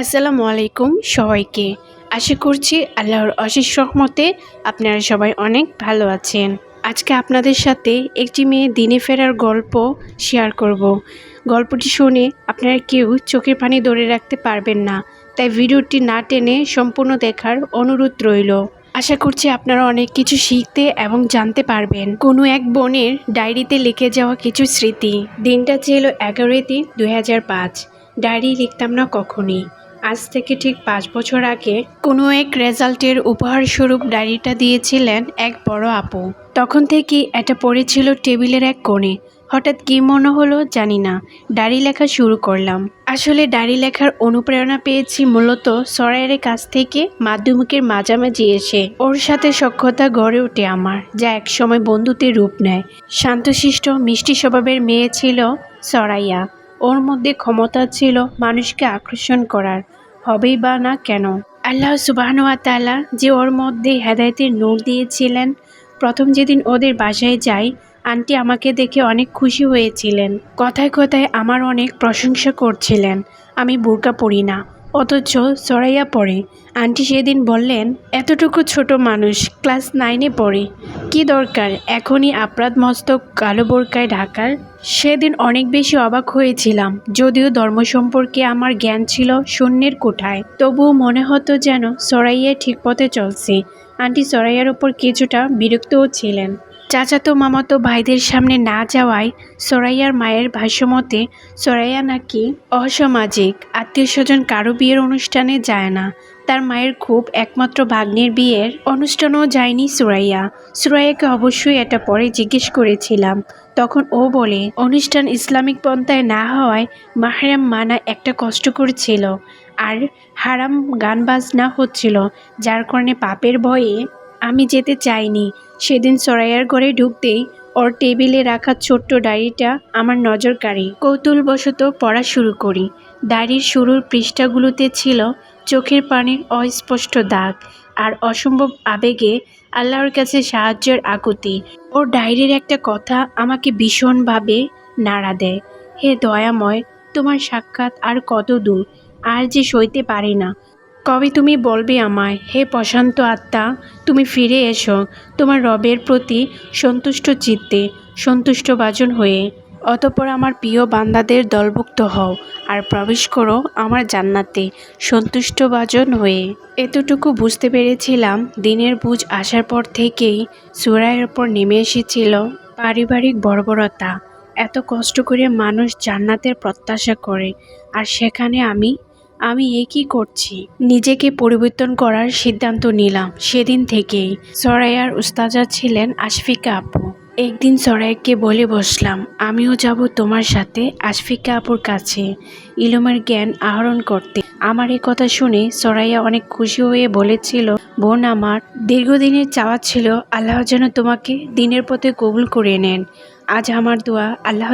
আসসালামু আলাইকুম সবাইকে। আশা করছি আল্লাহর অশেষ রহমতে আপনারা সবাই অনেক ভালো আছেন। আজকে আপনাদের সাথে একটি মেয়ে দিনে ফেরার গল্প শেয়ার করব। গল্পটি শুনে আপনারা কেউ চোখের পানি ধরে রাখতে পারবেন না, তাই ভিডিওটি না টেনে সম্পূর্ণ দেখার অনুরোধ রইল। আশা করছি আপনারা অনেক কিছু শিখতে এবং জানতে পারবেন। কোনো এক বোনের ডায়েরিতে লিখে যাওয়া কিছু স্মৃতি। দিনটা ছিল এগারোই তিন দুই ডায়েরি লিখতাম না কখনই। আজ থেকে ঠিক পাঁচ বছর আগে কোনো এক রেজাল্টের উপহার স্বরূপ ডায়েরিটা দিয়েছিলেন এক বড় আপু। তখন থেকে এটা পড়েছিল টেবিলের এক কোণে। হঠাৎ কী মনে হলো জানি না। ডায়েরি লেখা শুরু করলাম। আসলে ডায়েরি লেখার অনুপ্রেরণা পেয়েছি মূলত সরাইয়ের কাছ থেকে মাধ্যমিকের মাঝামাঝি এসে। ওর সাথে সক্ষতা গড়ে ওঠে আমার, যা একসময় বন্ধুতে রূপ নেয়। শান্তশিষ্ট, মিষ্টি স্বভাবের মেয়ে ছিল সরাইয়া। ওর মধ্যে ক্ষমতা ছিল মানুষকে আকর্ষণ করার। হবেই বা না কেন? আল্লাহ সুবাহানুয়া তালা যে ওর মধ্যে হেদায়তের নূর দিয়েছিলেন, প্রথম যেদিন ওদের বাসায় যাই, আন্টি আমাকে দেখে অনেক খুশি হয়েছিলেন। কথায় কথায় আমার অনেক প্রশংসা করছিলেন। আমি বোরকা পড়ি না, অথচ সরাইয়া পড়ে আন্টি সেদিন বললেন, এতটুকু ছোট মানুষ, ক্লাস নাইনে পড়ে। কি দরকার? এখনই আপরাধ মস্তক কালো বোরকায় ঢাকার। সেদিন অনেক বেশি অবাক হয়েছিলাম, যদিও ধর্ম সম্পর্কে আমার জ্ঞান ছিল শূন্যের কোঠায়। তবুও মনে হতো যেন সরাইয়া ঠিক পথে চলছে। আন্টি সরাইয়ার ওপর কিছুটা বিরক্তও ছিলেন। চাচাতো মামাতো ভাইদের সামনে না যাওয়ায় সরাইয়ার মায়ের ভাষ্যমতে, সরাইয়া নাকি অসামাজিক, আত্মীয় স্বজন কারও বিয়ের অনুষ্ঠানে যায় না। তার মায়ের খুব একমাত্র ভাগ্নের বিয়ের অনুষ্ঠানও যায়নি সুরাইয়া। সুরাইয়াকে অবশ্যই এটা পরে জিজ্ঞেস করেছিলাম। তখন ও বলে, অনুষ্ঠান ইসলামিক পন্থায় না হওয়ায় মাহরাম মানা একটা কষ্ট করেছিল আর হারাম গান বাজনা হচ্ছিল, যার কারণে পাপের ভয়ে আমি যেতে চাইনি। সেদিন সরাইয়ার ঘরে ঢুকতেই ওর টেবিলে রাখা ছোট্ট ডায়েরিটা আমার নজর কাড়ে কৌতূহলবশত পড়া শুরু করি। ডায়েরির শুরুর পৃষ্ঠাগুলোতে ছিল চোখের পানির অস্পষ্ট দাগ আর অসম্ভব আবেগে আল্লাহর কাছে সাহায্যের আকুতি। ওর ডায়েরির একটা কথা আমাকে ভীষণভাবে নাড়া দেয়। হে দয়াময়, তোমার সাক্ষাৎ আর কত দূর? আর যে সইতে পারি না। কবে তুমি বলবে আমায়, হে প্রশান্ত আত্মা, তুমি ফিরে এসো। তোমার রবের প্রতি সন্তুষ্ট চিত্তে, সন্তুষ্ট বাজন হয়ে অতপর আমার প্রিয় বান্দাদের দলভুক্ত হও আর প্রবেশ করো আমার জান্নাতে, সন্তুষ্ট বাজন হয়ে। এতটুকু বুঝতে পেরেছিলাম দিনের বুঝ আসার পর থেকেই সুরায়ের ওপর নেমে এসেছিল পারিবারিক বর্বরতা। এত কষ্ট করে মানুষ জান্নাতের প্রত্যাশা করে, আর সেখানে আমি আমি এ কি করছি? নিজেকে পরিবর্তন করার সিদ্ধান্ত নিলাম সেদিন থেকেই। সরাইয়ার উস্তাজা ছিলেন আশফিকা আপু। একদিন সরাইকে বলে বসলাম, আমিও যাব তোমার সাথে আশফিকা আপুর কাছে। ইলমের জ্ঞান আহরণ করতে। আমার এই কথা শুনে সরাইয়া অনেক খুশি হয়ে বলেছিল, বোন আমার, দীর্ঘদিনের চাওয়া ছিল, আল্লাহ যেন তোমাকে দিনের পথে কবুল করে নেন। আজ আমার দোয়া আল্লাহ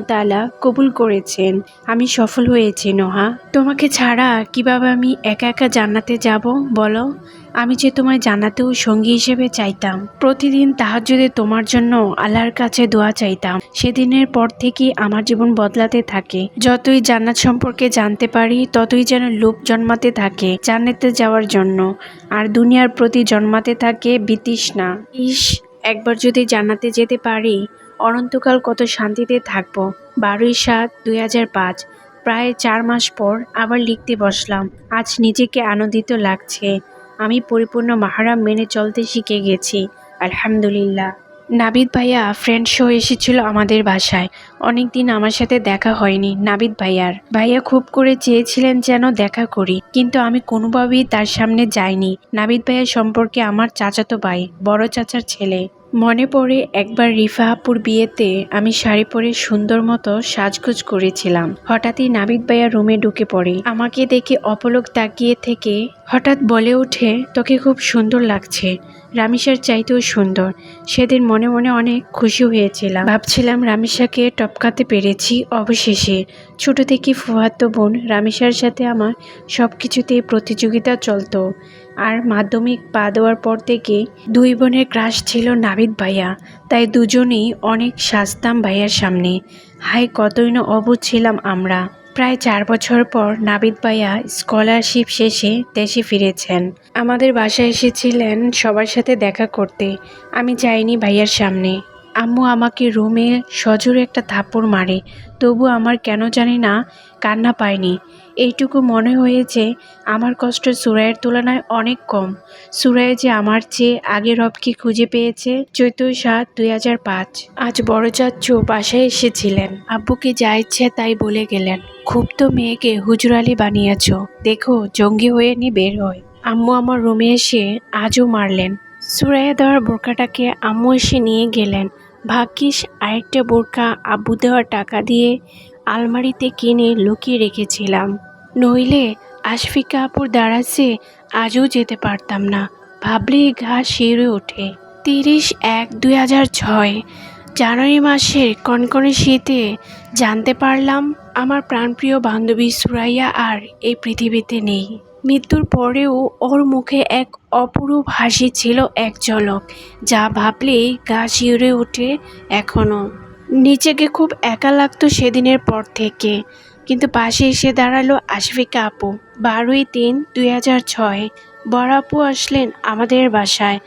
তাআলা কবুল করেছেন। আমি সফল হয়েছি নোহা। তোমাকে ছাড়া কীভাবে আমি একা একা জান্নাতে যাব বলো? আমি যে তোমায় জানাতেও সঙ্গী হিসেবে চাইতাম, প্রতিদিন তাহার যদি তোমার জন্য আল্লাহর কাছে দোয়া চাইতাম। সেদিনের পর থেকেই আমার জীবন বদলাতে থাকে। যতই জান্নাত সম্পর্কে জানতে পারি, ততই যেন লোভ জন্মাতে থাকে জান্নাতে যাওয়ার জন্য। আর দুনিয়ার প্রতি জন্মাতে থাকে বিতৃষ্ণা। ইস, একবার যদি জান্নাতে যেতে পারি, অনন্তকাল কত শান্তিতে থাকব। বারোই সাত দুই হাজার পাঁচ, প্রায় চার মাস পর আবার লিখতে বসলাম, আজ নিজেকে আনন্দিত লাগছে। আমি পরিপূর্ণ মাহারাম মেনে চলতে শিখে গেছি, আলহামদুলিল্লাহ। নাবিদ ভাইয়া ফ্রেন্ড শো এসেছিল আমাদের বাসায়। অনেক দিন আমার সাথে দেখা হয়নি, নাবিদ ভাইয়ার। ভাইয়া খুব করে চেয়েছিলেন যেন দেখা করি, কিন্তু আমি কোনোভাবেই তার সামনে যাইনি। নাবিদ ভাইয়া সম্পর্কে আমার চাচাতো ভাই, বড় চাচার ছেলে। মনে পড়ে একবার রিফা আপুর বিয়েতে আমি শাড়ি পরে সুন্দর মতো সাজগোজ করেছিলাম। হঠাৎই নাবিদ ভাইয়া রুমে ঢুকে পড়ে। আমাকে দেখে অপলক তাকিয়ে থেকে হঠাৎ বলে ওঠে, তোকে খুব সুন্দর লাগছে। রামিসার চাইতেও সুন্দর। সেদিন মনে মনে অনেক খুশি হয়েছিলাম। ভাবছিলাম রামিসাকে টপকাতে পেরেছি অবশেষে। ছোট থেকে ফুয়াতো বোন রামিসার সাথে আমার সব কিছুতেই প্রতিযোগিতা চলতো। আর মাধ্যমিক পা দেওয়ার পর থেকে দুই বোনের ক্রাশ ছিল নাবিদ ভাইয়া। তাই দুজনেই অনেক সাজতাম ভাইয়ার সামনে। হাই কতই না অবুঝ ছিলাম আমরা। প্রায় চার বছর পর নাবিদ ভাইয়া স্কলারশিপ শেষে দেশে ফিরেছেন। আমাদের বাসায় এসেছিলেন সবার সাথে দেখা করতে। আমি যাইনি ভাইয়ার সামনে। আম্মু আমাকে রুমে সজোরে একটা থাপ্পড় মারে। তবু আমার কেন জানি না কান্না পায়নি। এইটুকু মনে হয়েছে আমার কষ্ট সুরাইয়ের তুলনায় অনেক কম। সুরাই যে আমার চেয়ে আগে রবকে খুঁজে পেয়েছে চৈত্র সাত, দুই হাজার পাঁচ। আজ বড় চাচ্চু বাসায় এসেছিলেন। আব্বুকে যা ইচ্ছে তাই বলে গেলেন। খুব তো মেয়েকে হুজুরালি বানিয়েছ। দেখো, জঙ্গি হয়ে নি বের হয়। আম্মু আমার রুমে এসে আজও মারলেন। সুরাইয়া দেওয়ার বোরকাটাকে আম্মু এসে নিয়ে গেলেন। ভাগ্যিস আরেকটা বোরকা আব্বু দেওয়ার টাকা দিয়ে আলমারিতে কিনে লুকিয়ে রেখেছিলাম। নইলে আশফিকা আপুর দাঁড়াচ্ছে আজও যেতে পারতাম না। ভাবলেই গা শিউরে ওঠে। তিরিশ এক দুই হাজার ছয় জানুয়ারি মাসের কনকনে শীতে জানতে পারলাম আমার প্রাণপ্রিয় বান্ধবী সুরাইয়া আর এই পৃথিবীতে নেই। মৃত্যুর পরেও ওর মুখে এক অপরূপ হাসি ছিল এক ঝলক, যা ভাবলেই গা শিউরে ওঠে এখনও। নিজেকে খুব একা লাগতো সেদিনের পর থেকে। কিন্তু পাশে এসে দাঁড়াল আশফিকা আপু। বারোই তিন দুই হাজার ছয় বড় আপু আসলেন আমাদের বাসায়।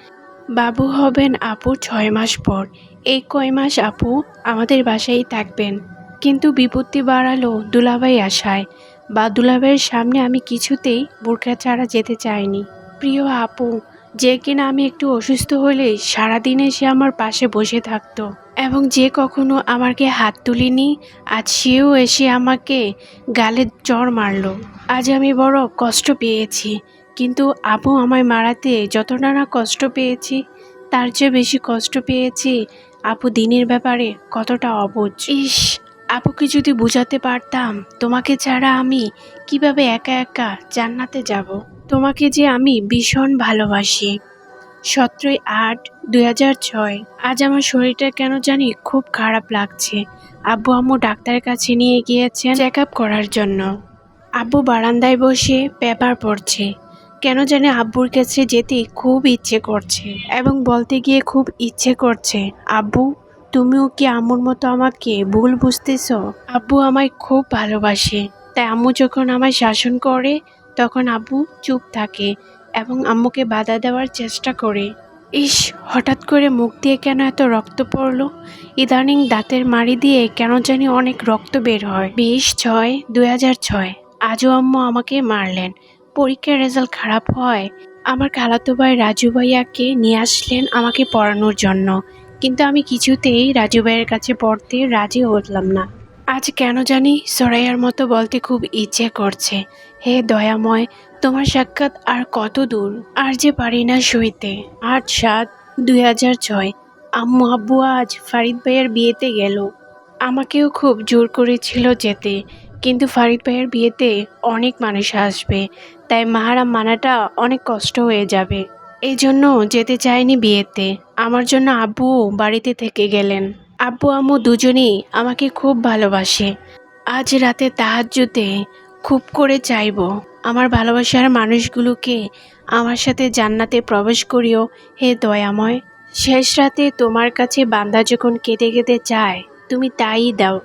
বাবু হবেন আপু ছয় মাস পর। এই কয় মাস আপু আমাদের বাসায় থাকবেন। কিন্তু বিপত্তি বাড়ালো দুলাভাই আসায় বা দুলাভাইয়ের সামনে আমি কিছুতেই বোরকা ছাড়া যেতে চাইনি। প্রিয় আপু যে কিনা আমি একটু অসুস্থ হলে সারাদিনে সে আমার পাশে বসে থাকতো। এবং যে কখনো আমাকে হাত তুলিনি, আজ সেও এসে আমাকে গালে চড় মারলো। আজ আমি বড় কষ্ট পেয়েছি, কিন্তু আপু আমায় মারাতে যতটা না কষ্ট পেয়েছি, তার চেয়ে বেশি কষ্ট পেয়েছি আপু দিনের ব্যাপারে কতটা অবুঝ। ইস আপুকে যদি বুঝাতে পারতাম, তোমাকে ছাড়া আমি কীভাবে একা একা জান্নাতে যাব? তোমাকে যে আমি ভীষণ ভালোবাসি। সতেরোই আট দুই হাজার ছয়। আজ আমার শরীরটা কেন জানি খুব খারাপ লাগছে। আব্বু আম্মু ডাক্তারের কাছে নিয়ে গিয়েছেন চেক আপ করার জন্য। আব্বু বারান্দায় বসে পেপার পড়ছে। কেন জানি আব্বুর কাছে যেতে খুব ইচ্ছে করছে এবং বলতে গিয়ে খুব ইচ্ছে করছে। আব্বু তুমিও কি আম্মুর মতো আমাকে ভুল বুঝতেছ? আব্বু আমায় খুব ভালোবাসে। তাই আম্মু যখন আমায় শাসন করে, তখন আব্বু চুপ থাকে এবং আম্মুকে বাধা দেওয়ার চেষ্টা করে। ইস, হঠাৎ করে মুখ দিয়ে কেন এত রক্ত পড়ল? ইদানিং দাঁতের মাড়ি দিয়ে কেন জানি অনেক রক্ত বের হয়। বিশ ছয় দুই হাজার ছয়, আজও আম্মু আমাকে মারলেন। পরীক্ষার রেজাল্ট খারাপ হয়। আমার খালাতো ভাই রাজু ভাইয়াকে নিয়ে আসলেন আমাকে পড়ানোর জন্য। কিন্তু আমি কিছুতেই রাজু ভাইয়ের কাছে পড়তে রাজি হলাম না। আজ কেন জানি সরাইয়ার মতো বলতে খুব ইচ্ছে করছে। হে দয়াময়, তোমার সাক্ষাৎ আর কত দূর? আর যে পারি না সইতে। আট সাত দুই হাজার ছয়। আম্মু আব্বু আজ ফারিদ ভাইয়ের বিয়েতে গেল। আমাকেও খুব জোর করেছিল যেতে। কিন্তু ফারিদ ভাইয়ের বিয়েতে অনেক মানুষ আসবে। তাই মাহারাম মানাটা অনেক কষ্ট হয়ে যাবে। এই জন্য যেতে চাইনি বিয়েতে। আমার জন্য আব্বু বাড়িতে থেকে গেলেন। আব্বু আম্মু দুজনেই আমাকে খুব ভালোবাসে। আজ রাতে তাহাজ্জুতে খুব করে চাইব। আমার ভালোবাসার মানুষগুলোকে আমার সাথে জান্নাতে প্রবেশ করিও হে দয়াময়। শেষ রাতে তোমার কাছে বান্দা যখন কেঁদে কেঁদে চায়, তুমি তাই দাও।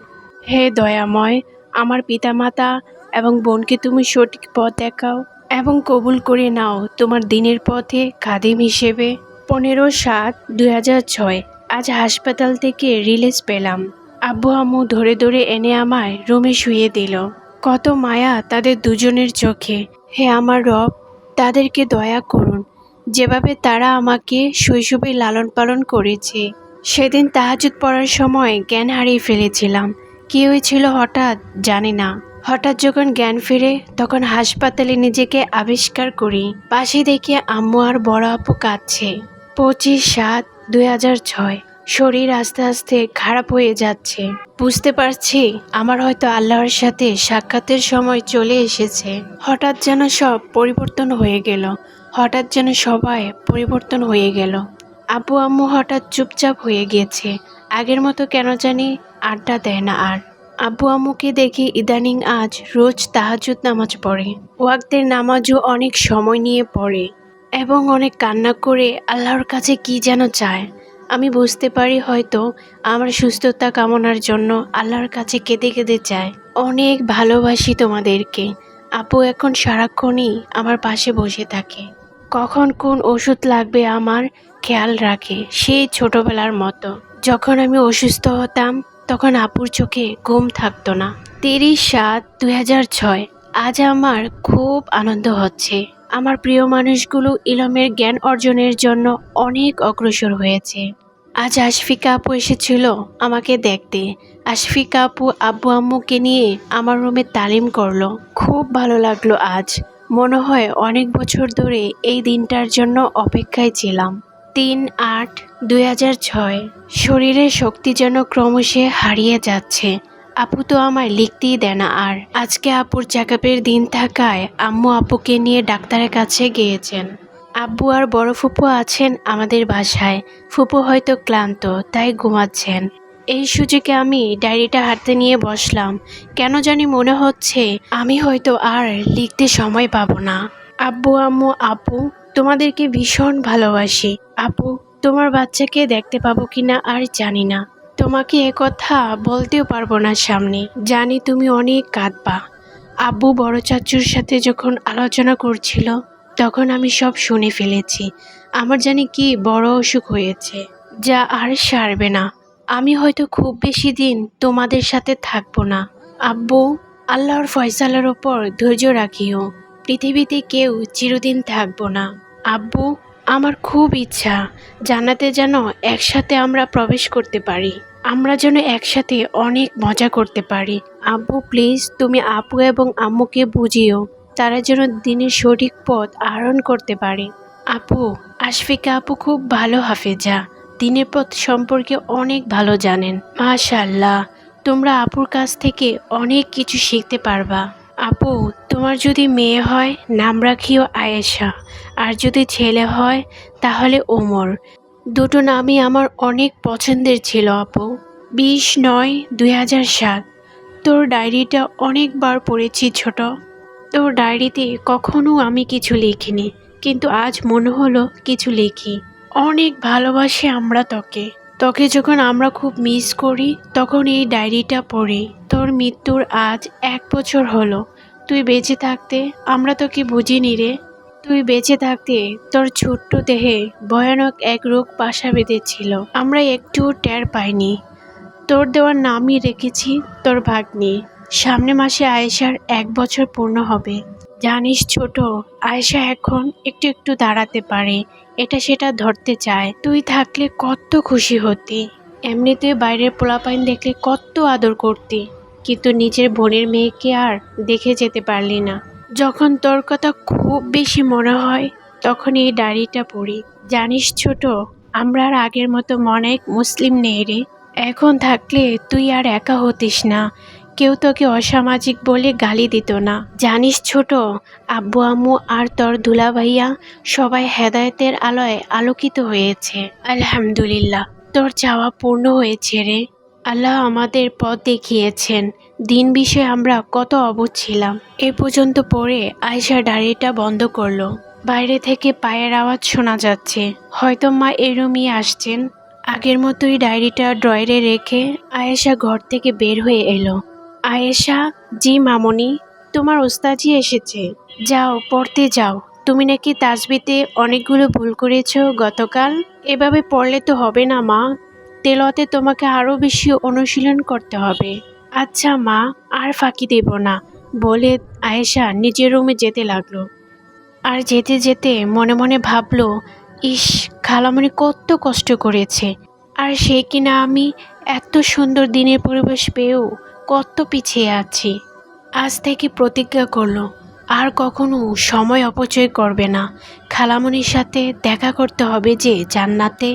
হে দয়াময়, আমার পিতামাতা এবং বোনকে তুমি সঠিক পথ দেখাও। এবং কবুল করে নাও তোমার দিনের পথে খাদিম হিসেবে। পনেরো সাত হাজার ছয়, আজ হাসপাতাল থেকে রিলিজ পেলাম। আব্বু আম্মু ধরে ধরে এনে আমায় রুমে শুয়ে দিল। কত মায়া তাদের দুজনের চোখে। হে আমার রব, তাদেরকে দয়া করুন। যেভাবে তারা আমাকে শৈশবে লালন পালন করেছে, সেদিন তাহাজুদ পড়ার সময় জ্ঞান হারিয়ে ফেলেছিলাম। কী হয়েছিল হঠাৎ জানি না। হঠাৎ যখন জ্ঞান ফিরে, তখন হাসপাতালে নিজেকে আবিষ্কার করি। পাশে দেখে আম্মু আর বড় আপু কাঁদছে। পঁচিশ সাত দুই হাজার ছয়। শরীর আস্তে আস্তে খারাপ হয়ে যাচ্ছে। বুঝতে পারছি, আমার হয়তো আল্লাহর সাথে সাক্ষাতের সময় চলে এসেছে। হঠাৎ যেন সব পরিবর্তন হয়ে গেল। হঠাৎ যেন সবাই পরিবর্তন হয়ে গেল। আব্বু আম্মু হঠাৎ চুপচাপ হয়ে গিয়েছে। আগের মতো কেন জানি আড্ডা দেয় না আর। আব্বু আম্মুকে দেখি ইদানিং আজ রোজ তাহাজুদ নামাজ পড়ে। ওয়াক্তের নামাজও অনেক সময় নিয়ে পড়ে এবং অনেক কান্না করে আল্লাহর কাছে কি যেন চায়। আমি বুঝতে পারি হয়তো আমার সুস্থতা কামনার জন্য আল্লাহর কাছে কেঁদে কেঁদে চায়। অনেক ভালোবাসি তোমাদেরকে। আপু এখন সারাক্ষণই আমার পাশে বসে থাকে। কখন কোন ওষুধ লাগবে আমার খেয়াল রাখে, সেই ছোটবেলার মতো। যখন আমি অসুস্থ হতাম তখন আপুর চোখে ঘুম থাকতো না। তিরিশ সাত দুই হাজার ছয়। আজ আমার খুব আনন্দ হচ্ছে। আমার প্রিয় মানুষগুলো ইলমের জ্ঞান অর্জনের জন্য অনেক অগ্রসর হয়েছে। আজ আশফিকা আপু এসেছিল আমাকে দেখতে। আশফিকা আপু, আব্বু আম্মুকে নিয়ে আমার রুমে তালিম করল। খুব ভালো লাগল আজ। মনে হয় অনেক বছর ধরে এই দিনটার জন্য অপেক্ষায় ছিলাম। তিন আট দুই হাজার ছয়। শরীরের শক্তি যেন ক্রমশ হারিয়ে যাচ্ছে। আপু তো আমায় লিখতেই দেয় না আর। আজকে আপুর চেকআপের দিন থাকায় আম্মু আপুকে নিয়ে ডাক্তারের কাছে গিয়েছেন। আব্বু আর বড় ফুপু আছেন আমাদের বাসায়। ফুপু হয়তো ক্লান্ত, তাই ঘুমাচ্ছেন। এই সুযোগে আমি ডায়েরিটা হাতে নিয়ে বসলাম। কেন জানি মনে হচ্ছে আমি হয়তো আর লিখতে সময় পাবো না। আব্বু, আম্মু, আপু তোমাদেরকে ভীষণ ভালোবাসি। আপু, তোমার বাচ্চাকে দেখতে পাবো কিনা আর জানি না। তোমাকে কথা বলতেও পারব না সামনে। জানি তুমি অনেক কাঁদবা। আব্বু বড় চাচুর সাথে যখন আলোচনা করছিল, তখন আমি সব শুনে ফেলেছি। আমার জানি কি বড় অসুখ হয়েছে, যা আর সারবে না। আমি হয়তো খুব বেশি দিন তোমাদের সাথে থাকব না। আব্বু, আল্লাহর ফয়সালার ওপর ধৈর্য রাখিও। পৃথিবীতে কেউ চিরদিন থাকব না। আব্বু, আমার খুব ইচ্ছা জানাতে যেন একসাথে আমরা প্রবেশ করতে পারি। আমরা যেন একসাথে অনেক মজা করতে পারি। আব্বু, প্লিজ তুমি আপু এবং আম্মুকে বুঝিও। তারা যেন দিনের সঠিক পথ আহরণ করতে পারে। আপু, আশফিকা আপু খুব ভালো হাফেজা। দিনের পথ সম্পর্কে অনেক ভালো জানেন। মাশাল্লাহ তোমরা আপুর কাছ থেকে অনেক কিছু শিখতে পারবা। আপু, তোমার যদি মেয়ে হয় নাম রাখিও আয়েশা। আর যদি ছেলে হয়, তাহলে ওমর। দুটো নামই আমার অনেক পছন্দের ছিল, আপু। বিশ নয় দুই হাজার সাত। তোর ডায়েরিটা অনেকবার পড়েছি, ছোট। তোর ডায়েরিতে কখনো আমি কিছু লিখিনি, কিন্তু আজ মনে হলো কিছু লিখি। অনেক ভালোবাসি আমরা তোকে। তোকে যখন আমরা খুব মিস করি, তখন এই ডায়েরিটা পড়ি। তোর মৃত্যুর আজ এক বছর হলো। তুই বেঁচে থাকতে, আমরা তোকে বুঝিনি রে। তুই বেঁচে থাকতে, তোর ছোট্ট দেহে ভয়ানক এক রোগ বাসা বেঁধেছিল। আমরা একটুও টের পাইনি। তোর দেওয়ার নামই রেখেছি তোর ভাগ্নি। সামনে মাসে আয়েশার এক বছর পূর্ণ হবে। জানিস ছোট, আয়েশা এখন একটু একটু দাঁড়াতে পারে। এটা সেটা ধরতে চায়। তুই থাকলে কত খুশি হতি। এমনিতে বাইরের পোলাপাইন দেখলে কত আদর করতি। কিন্তু নিজের বোনের মেয়েকে আর দেখে যেতে পারলি না। যখন তোর কথা খুব বেশি মনে হয়, তখন এই ডায়েরিটা পড়ি। জানিস ছোট, আমরা আর আগের মতো অনেক মুসলিম নেই রে। এখন থাকলে তুই আর একা হতিস না। কেউ তোকে অসামাজিক বলে গালি দিত না। জানিস ছোট, আব্বু আম্মু আর তোর দুলা ভাইয়া সবাই হেদায়তের আলোয় আলোকিত হয়েছে। আলহামদুলিল্লাহ, তোর চাওয়া পূর্ণ হয়েছে রে। আল্লাহ আমাদের পথ দেখিয়েছেন। দিন বিষয়ে আমরা কত অবুঝ ছিলাম। এ পর্যন্ত পড়ে আয়সা ডায়েরিটা বন্ধ করল। বাইরে থেকে পায়ের আওয়াজ শোনা যাচ্ছে। হয়তো মা এরমই আসছেন। আগের মতোই ডায়েরিটা ড্রয়ারে রেখে আয়েশা ঘর থেকে বের হয়ে এলো। আয়েশা, জি মামনি, তোমার ওস্তাজি এসেছে। যাও, পড়তে যাও। তুমি নাকি তাজবিতে অনেকগুলো ভুল করেছ গতকাল? এভাবে পড়লে তো হবে না, মা। তেলতে তোমাকে আরও বেশি অনুশীলন করতে হবে। আচ্ছা মা, আর ফাঁকি দেব না, বলে আয়েশা নিজের রুমে যেতে লাগল। আর যেতে যেতে মনে মনে ভাবলো, ইস, খালামণি কত কষ্ট করেছে। আর সে কিনা আমি এত সুন্দর দিনের পরিবেশ পেয়েও কত পিছিয়ে আছি। আজ থেকে প্রতিজ্ঞা করল, আর কখনো সময় অপচয় করবে না। খালামনির সাথে দেখা করতে হবে যে জান্নাতে